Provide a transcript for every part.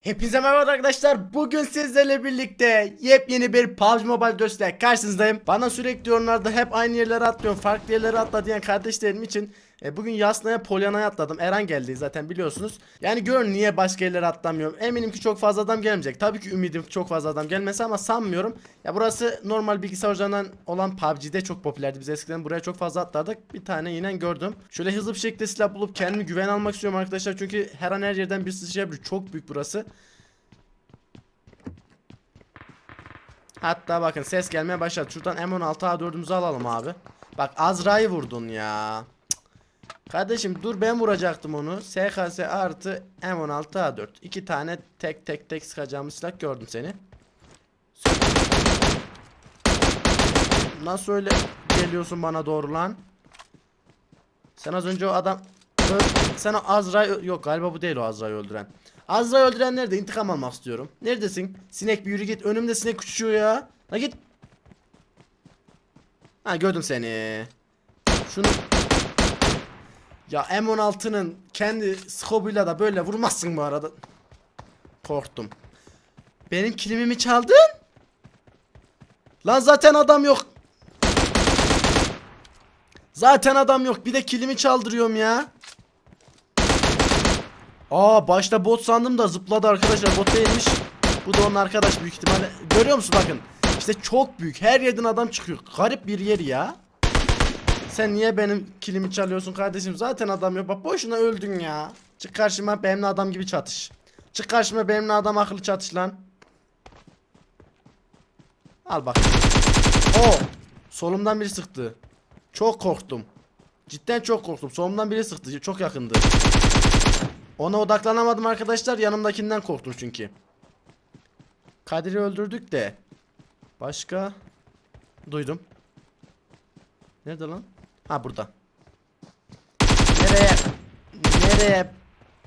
Hepinize merhaba arkadaşlar. Bugün sizlerle birlikte yepyeni bir PUBG Mobile Dost'la karşınızdayım. Bana sürekli yorumlarda hep aynı yerlere atlıyorum, farklı yerlere atla diyen kardeşlerim için e, bugün Yasna'ya Polyana'ya atladım. Eren geldi zaten biliyorsunuz. Yani görün niye başka yerlere atlamıyorum. Eminim ki çok fazla adam gelmeyecek. Tabii ki ümidim çok fazla adam gelmesi ama sanmıyorum. Ya burası normal bilgisayar oyuncularından olan PUBG'de çok popülerdi. Biz eskiden buraya çok fazla atlardık. Bir tane yine gördüm. Şöyle hızlı bir şekilde silah bulup kendimi güven almak istiyorum arkadaşlar. Çünkü her an her yerden bir sıçrayabilir. Çok büyük burası. Hatta bakın ses gelmeye başladı. Şuradan M16 A4'ümüzü alalım abi. Bak Azra'yı vurdun ya. Kardeşim dur ben vuracaktım onu. SKS artı M16 A4. İki tane tek tek tek sıkacağımız silah gördüm seni. Nasıl öyle geliyorsun bana doğru lan? Sen az önce o adam o Azra'yı yok galiba bu değil o Azra'yı öldüren. Azra'yı öldüren nerede? İntikam almak istiyorum. Neredesin? Sinek bir yürü git. Önümde sinek uçuşuyor ya. La git. Ha gördüm seni. Şunu ya M16'nın kendi skobuyla da böyle vurmazsın bu arada. Korktum. Benim kilimimi çaldın? Lan zaten adam yok. Zaten adam yok. Bir de kilimi çaldırıyorum ya. Aa başta bot sandım da zıpladı arkadaşlar. Bot değilmiş. Bu da onun arkadaş büyük ihtimalle. Görüyor musun bakın. İşte çok büyük. Her yerden adam çıkıyor. Garip bir yer ya. Sen niye benim kilimi çalıyorsun kardeşim? Zaten adam yok. Bak boşuna öldün ya. Çık karşıma benimle adam gibi çatış. Çık karşıma benimle adam akıllı çatış lan. Al bak. O. Solumdan biri sıktı. Çok korktum. Cidden çok korktum. Solumdan biri sıktı. Çok yakındı. Ona odaklanamadım arkadaşlar. Yanımdakinden korktum çünkü. Kadir'i öldürdük de. Başka? Duydum. Nerede lan? Ha burada. Nereye? Nereye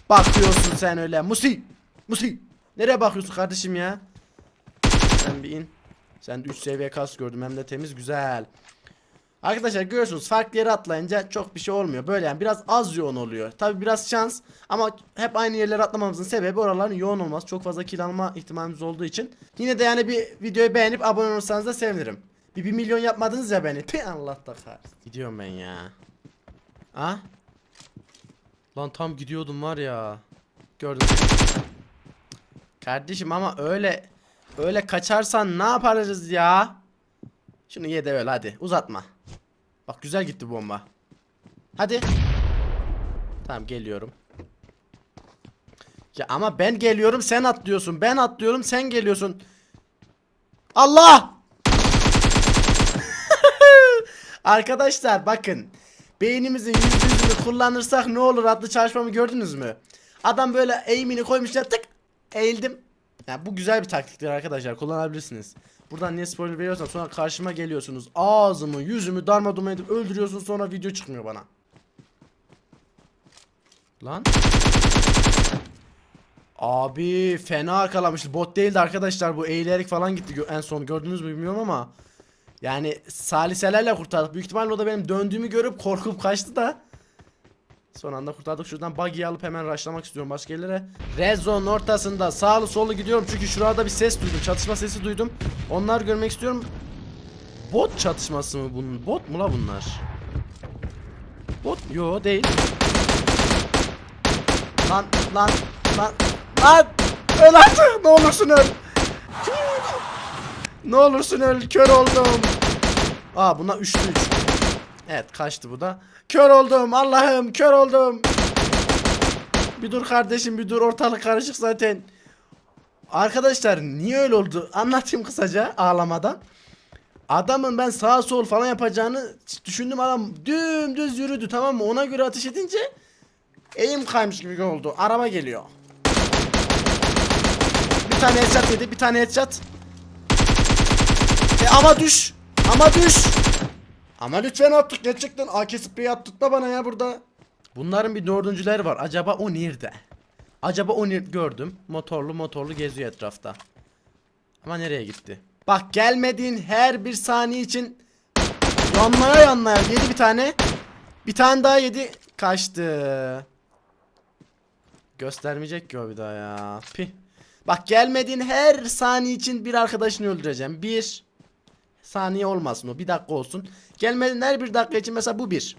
bakıyorsun sen öyle? Musi! Musi! Nereye bakıyorsun kardeşim ya? Sen bir in. Sen de 3 seviye kas gördüm hem de temiz güzel. Arkadaşlar görüyorsunuz farklı yere atlayınca çok bir şey olmuyor. Böyle yani biraz az yoğun oluyor. Tabi biraz şans ama hep aynı yerlere atlamamızın sebebi oraların yoğun olması. Çok fazla kill alma ihtimalimiz olduğu için. Yine de yani bir videoyu beğenip abone olursanız da sevinirim. Bir 1 milyon yapmadınız ya beni. Tüh Allah da kahretsin. Gidiyorum ben ya. Ha? Lan tam gidiyordum var ya. Gördüm. Kardeşim ama öyle öyle kaçarsan ne yaparız ya? Şunu ye de hadi uzatma. Bak güzel gitti bomba. Hadi. Tamam geliyorum. Ya ama ben geliyorum sen atlıyorsun. Ben atlıyorum sen geliyorsun. Allah! Arkadaşlar bakın. Beynimizin yüzünü kullanırsak ne olur adlı çalışmamı gördünüz mü? Adam böyle eğimini koymuşlar tık eğildim. Ya bu güzel bir taktiktir arkadaşlar kullanabilirsiniz. Buradan niye spoiler veriyorsam sonra karşıma geliyorsunuz. Ağzımı yüzümü darma edip öldürüyorsunuz sonra video çıkmıyor bana. Lan. Abi fena arkalamıştı. Bot değildi arkadaşlar bu eğilerek falan gitti en son gördünüz mü bilmiyorum ama. Yani saliselerle kurtardık. Büyük ihtimalle o da benim döndüğümü görüp korkup kaçtı da. Son anda kurtardık. Şuradan buggy'i alıp hemen rushlamak istiyorum başka yerlere. Red zone ortasında sağlı sollu gidiyorum. Çünkü şurada bir ses duydum. Çatışma sesi duydum. Onları görmek istiyorum. Bot çatışması mı bunun? Bot mu la bunlar? Bot? Yo değil. Lan lan lan lan öl artık ne olursun öl. Ne olursun öl kör oldum. Aa buna 3'lü 3. Evet kaçtı bu da. Kör oldum Allah'ım kör oldum. Bir dur kardeşim bir dur ortalık karışık zaten. Arkadaşlar niye öyle oldu anlatayım kısaca ağlamadan. Adamın ben sağ sol falan yapacağını düşündüm adam dümdüz yürüdü tamam mı ona göre ateş edince eğim kaymış gibi oldu araba geliyor. Bir tane headshot yedi bir tane headshot. E ama düş ama düş. Ama lütfen attık gerçekten AK spreyi attırtma bana ya burada. Bunların bir dördüncüleri var. Acaba o nerede? Acaba o nerede? Gördüm. Motorlu motorlu geziyor etrafta. Ama nereye gitti? Bak gelmediğin her bir saniye için yanmaya yanmaya yedi bir tane. Bir tane daha yedi. Kaçtı. Göstermeyecek ki o bir daha ya. Pih. Bak gelmediğin her saniye için bir arkadaşını öldüreceğim. Bir saniye olmasın o. Bir dakika olsun. Gelmediğin her bir dakika için mesela bu bir.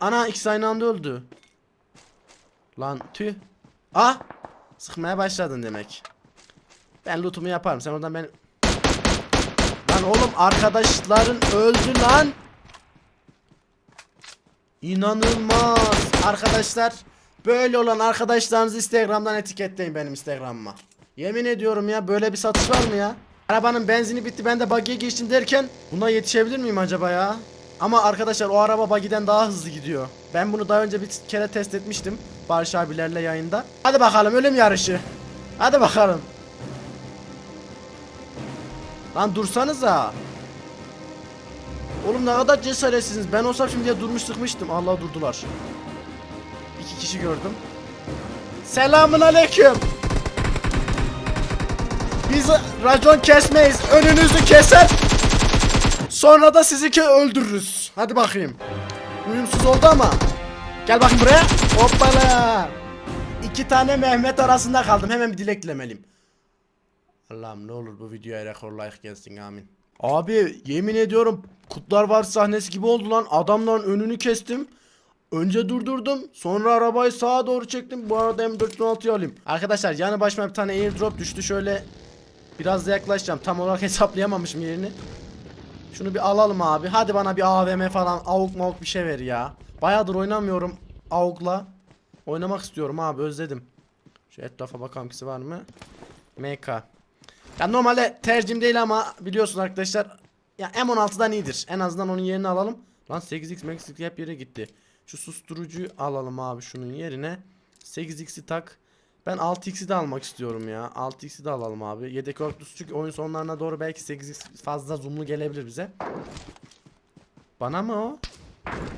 Ana ikisi aynı anda öldü. Lan tüh. Ah! Sıkmaya başladın demek. Ben lootumu yaparım. Sen oradan ben... Lan oğlum arkadaşların öldü lan. İnanılmaz. Arkadaşlar böyle olan arkadaşlarınızı Instagram'dan etiketleyin benim Instagram'ıma. Yemin ediyorum ya böyle bir satış var mı ya? Arabanın benzini bitti ben de buggy'e geçtim derken buna yetişebilir miyim acaba ya? Ama arkadaşlar o araba buggy'den daha hızlı gidiyor. Ben bunu daha önce bir kere test etmiştim. Barış abilerle yayında. Hadi bakalım ölüm yarışı. Hadi bakalım. Lan dursanıza. Oğlum ne kadar cesaretsiniz. Ben olsam şimdiye durmuş sıkmıştım. Allah durdular. İki kişi gördüm. Selamun aleyküm. Biz racon kesmeyiz. Önünüzü keser. Sonra da sizi ki öldürürüz. Hadi bakayım. Uyumsuz oldu ama. Gel bakayım buraya. Hoppala. İki tane Mehmet arasında kaldım. Hemen bir dilek dilemeliyim. Allah'ım ne olur bu videoya rekor like gelsin amin. Abi yemin ediyorum Kutlar Var sahnesi gibi oldu lan. Adamların önünü kestim. Önce durdurdum. Sonra arabayı sağa doğru çektim. Bu arada M416'yı alayım. Arkadaşlar yanı başıma bir tane airdrop düştü. Şöyle biraz da yaklaşacağım. Tam olarak hesaplayamamışım yerini. Şunu bir alalım abi. Hadi bana bir AVM falan avuk mavuk bir şey ver ya. Bayağıdır oynamıyorum avukla. Oynamak istiyorum abi özledim. Şu etrafa bakalım kisi var mı? MK. Ya normalde tercihim değil ama biliyorsunuz arkadaşlar. Ya M16'dan iyidir. En azından onun yerini alalım. Lan 8x Max hep yere gitti. Şu susturucuyu alalım abi şunun yerine. 8x'i tak. Ben 6x'i de almak istiyorum ya. 6x'i de alalım abi. Yedek örtüsü çünkü oyun sonlarına doğru belki 8x fazla zoomlu gelebilir bize. Bana mı o?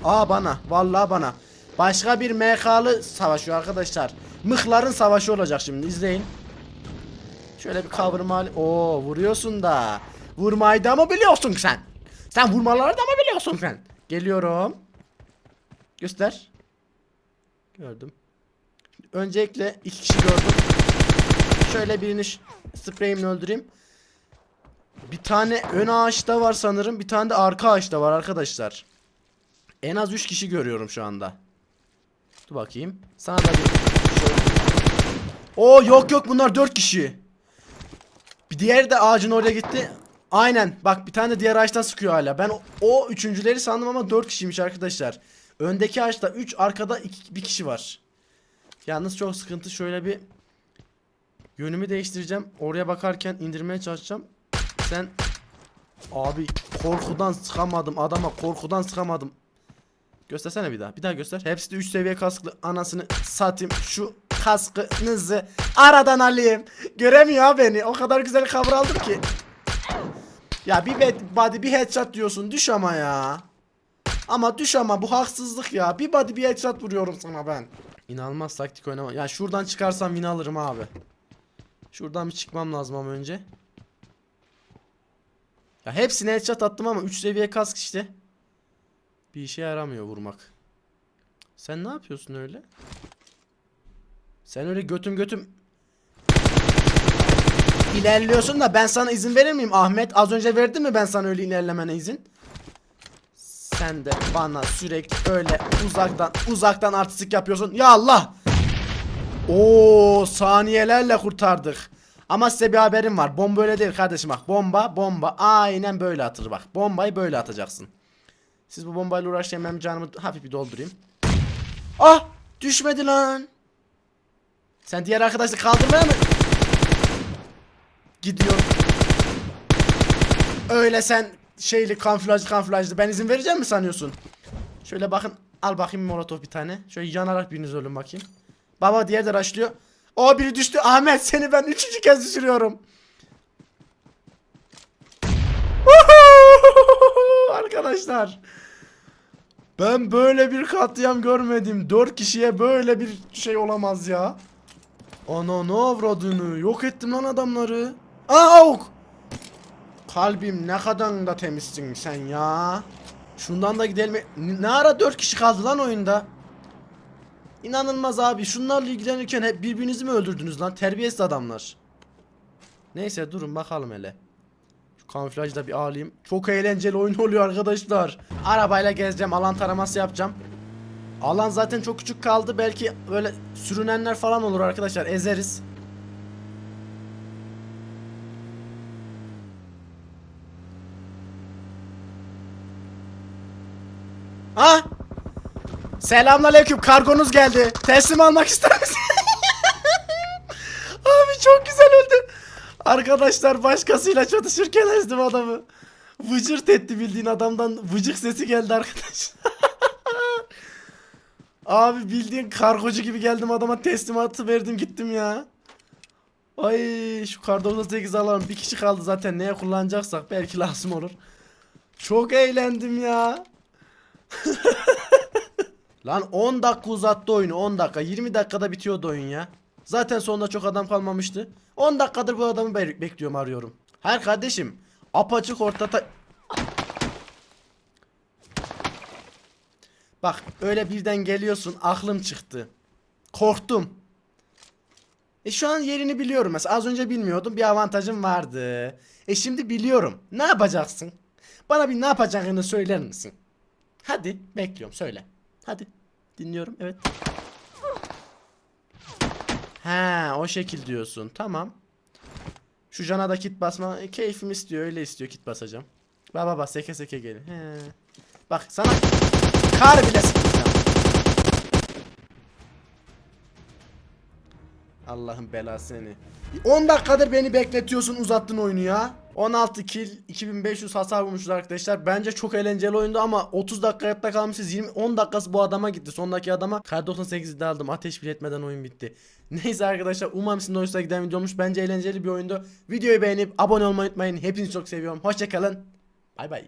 Aa bana. Vallahi bana. Başka bir MK'lı savaşıyor arkadaşlar. Mıhların savaşı olacak şimdi. izleyin. Şöyle bir kavurma Oo vuruyorsun da. Vurmayı da mı biliyorsun sen? Sen vurmaları da mı biliyorsun sen? Geliyorum. Göster. Gördüm. Öncelikle iki kişi gördüm. Şöyle birini spreyimle öldüreyim. Bir tane ön ağaçta var sanırım. Bir tane de arka ağaçta var arkadaşlar. En az 3 kişi görüyorum şu anda. Dur bakayım. Sana da bir şöyle. Oo yok yok bunlar 4 kişi. Bir diğer de ağacın oraya gitti. Aynen. Bak bir tane de diğer ağaçtan sıkıyor hala. Ben o, o üçüncüleri sandım ama 4 kişiymiş arkadaşlar. Öndeki ağaçta 3, arkada 2 bir kişi var. Yalnız çok sıkıntı. Şöyle bir yönümü değiştireceğim. Oraya bakarken indirmeye çalışacağım. Sen abi korkudan sıkamadım adama korkudan sıkamadım. Göstersene bir daha. Bir daha göster. Hepsi de 3 seviye kasklı. Anasını satayım. Şu kaskınızı aradan alayım. Göremiyor beni. O kadar güzel cover aldım ki. Ya bir body bir headshot diyorsun. Düş ama ya. Ama düş ama bu haksızlık ya. Bir body bir headshot vuruyorum sana ben. İnanılmaz taktik oynama. Ya şuradan çıkarsam win alırım abi. Şuradan bir çıkmam lazım ama önce. Ya hepsine headshot attım ama 3 seviye kask işte. Bir işe yaramıyor vurmak. Sen ne yapıyorsun öyle? Sen öyle götüm götüm ilerliyorsun da ben sana izin verir miyim Ahmet? Az önce verdim mi ben sana öyle ilerlemene izin? Sen de bana sürekli öyle uzaktan uzaktan artistik yapıyorsun. Ya Allah! Oo saniyelerle kurtardık. Ama size bir haberim var. Bomba öyle değil kardeşim bak. Bomba bomba aynen böyle atılır bak. Bombayı böyle atacaksın. Siz bu bombayla uğraşmayın ben canımı hafif bir doldurayım. Ah! Düşmedi lan. Sen diğer arkadaşı kaldırmaya mı? Gidiyor. Öyle sen şeyli kamuflajlı kamuflajlı ben izin vereceğim mi sanıyorsun? Şöyle bakın al bakayım molotof bir tane. Şöyle yanarak biriniz ölün bakayım. Baba diğer de raşlıyor. O biri düştü. Ahmet seni ben üçüncü kez düşürüyorum. Arkadaşlar. Ben böyle bir katliam görmedim. Dört kişiye böyle bir şey olamaz ya. Ana ne avradını. Yok ettim lan adamları. Aa avuk. Kalbim ne kadar da temizsin sen ya. Şundan da gidelim. Ne ara dört kişi kaldı lan oyunda? İnanılmaz abi. Şunlarla ilgilenirken hep birbirinizi mi öldürdünüz lan? Terbiyesiz adamlar. Neyse durun bakalım hele. Şu kamuflajı da bir alayım. Çok eğlenceli oyun oluyor arkadaşlar. Arabayla gezeceğim. Alan taraması yapacağım. Alan zaten çok küçük kaldı. Belki böyle sürünenler falan olur arkadaşlar. Ezeriz. Ha? Selamünaleyküm. Kargonuz geldi. Teslim almak ister misin? Abi çok güzel öldü. Arkadaşlar başkasıyla çatışırken ezdim adamı. Vıcırt etti bildiğin adamdan vıcık sesi geldi arkadaş. Abi bildiğin kargocu gibi geldim adama teslimatı verdim gittim ya. Ay şu kar 98 alalım. Bir kişi kaldı zaten neye kullanacaksak belki lazım olur. Çok eğlendim ya. Lan 10 dakika uzattı oyunu 10 dakika 20 dakikada bitiyordu oyun ya. Zaten sonunda çok adam kalmamıştı. 10 dakikadır bu adamı be- bekliyorum arıyorum. Her kardeşim apaçık ortada Bak öyle birden geliyorsun aklım çıktı. Korktum. E şu an yerini biliyorum mesela az önce bilmiyordum bir avantajım vardı. E şimdi biliyorum. Ne yapacaksın? Bana bir ne yapacağını söyler misin? Hadi bekliyorum söyle. Hadi dinliyorum evet. Ha o şekil diyorsun tamam. Şu cana da kit basma e, keyfim istiyor öyle istiyor kit basacağım. Baba baba seke seke gelin. He. Bak sana kar bile Allah'ın belası seni. 10 dakikadır beni bekletiyorsun uzattın oyunu ya. 16 kill 2500 hasar vurmuşuz arkadaşlar. Bence çok eğlenceli oyundu ama 30 dakika hayatta kalmışız. 20 10 dakikası bu adama gitti. Sondaki adama kar 98'de aldım. Ateş bile etmeden oyun bitti. Neyse arkadaşlar umarım sizin de hoşuna giden video olmuş. Bence eğlenceli bir oyundu. Videoyu beğenip abone olmayı unutmayın. Hepinizi çok seviyorum. Hoşçakalın. Bay bay.